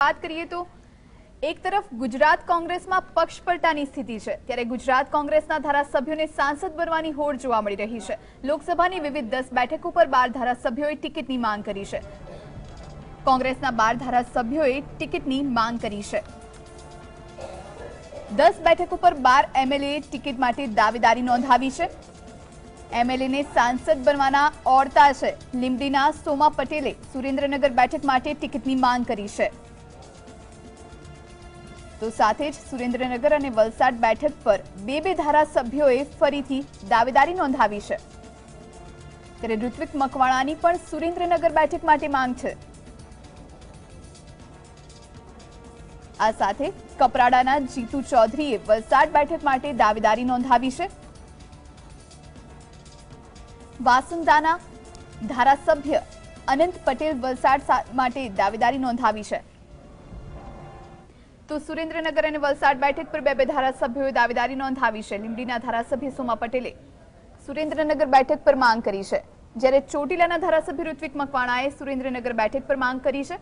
વાત કરીએ તો એક તરફ ગુજરાત કોંગ્રેસમાં પક્ષ પલટાની સ્થિતિ છે, ત્યારે ગુજરાત કોંગ્રેસના ધારાસભ્યોને સાંસદ બનવાની હોડ જોવા મળી રહી છે. લોકસભાની વિવિધ દસ બેઠકો પર બાર ધારાસભ્યોએ ટિકિટની માંગ કરી છે. કોંગ્રેસના બાર ધારાસભ્યોએ ટિકિટની માંગ કરી છે. દસ બેઠક ઉપર બાર એમએલએ ટિકિટ માટે દાવેદારી નોંધાવી છે. એમએલએને સાંસદ બનવાના ઓરતા છે. લીંબડીના સોમા પટેલે સુરેન્દ્રનગર બેઠક માટે ટિકિટની માંગ કરી છે. તો સાથે જ સુરેન્દ્રનગર અને વલસાડ બેઠક પર બે બે ધારાસભ્યોએ ફરીથી દાવેદારી નોંધાવી છે. ત્યારે ઋત્વિક મકવાણાની પણ સુરેન્દ્રનગર બેઠક માટે માંગ છે. આ સાથે કપરાડાના જીતુ ચૌધરીએ વલસાડ બેઠક માટે દાવેદારી નોંધાવી છે. વાસંદાના ધારાસભ્ય અનંત પટેલ વલસાડ માટે દાવેદારી નોંધાવી છે. તો સુરેન્દ્રનગર અને વલસાડ બેઠક પર બે બે ધારાસભ્યોએ દાવેદારી નોંધાવી છે. લીંબડીના ધારાસભ્ય સોમા પટેલે સુરેન્દ્રનગર બેઠક પર માંગ કરી છે. જ્યારે ચોટીલાના ધારાસભ્ય ઋત્વિક મકવાણાએ સુરેન્દ્રનગર બેઠક પર માંગ કરી છે.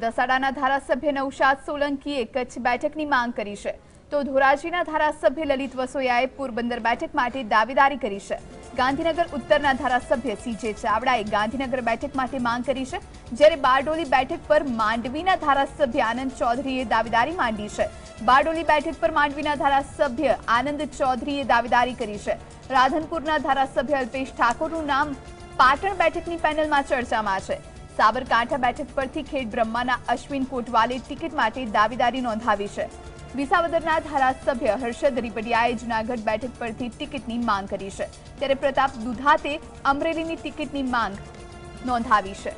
દસાડાના ધારાસભ્ય નૌશાદ સોલંકીએ કચ્છ બેઠકની માંગ કરી છે. તો ધોરાજીના ધારાસભ્ય લલિત વસોયાએ પોરબંદર બેઠક માટે દાવેદારી કરી છે. ગાંધીનગર ઉત્તરના ધારાસભ્ય સીજે ચાવડાએ ગાંધીનગર બેઠક માટે માંગ કરી છે, જ્યારે બારડોલી બેઠક પર માંડવીના ધારાસભ્ય આનંદ ચૌધરીએ દાવેદારી માંડી છે. બારડોલી બેઠક પર માંડવીના ધારાસભ્ય આનંદ ચૌધરીએ દાવેદારી કરી છે. રાધનપુરના ધારાસભ્ય અલ્પેશ ઠાકોરનું નામ પાટણ બેઠકની પેનલમાં ચર્ચામાં છે. સાબરકાંઠા બેઠક પરથી ખેડ બ્રહ્માના અશ્વિન કોટવાલે ટિકિટ માટે દાવેદારી નોંધાવી છે. વિસાવદરના ધારાસભ્ય હર્ષદ રીપડિયાએ જૂનાગઢ બેઠક પરથી ટિકિટની માંગ કરી છે. ત્યારે પ્રતાપ દુધાતે અમરેલીની ટિકિટની માંગ નોંધાવી છે.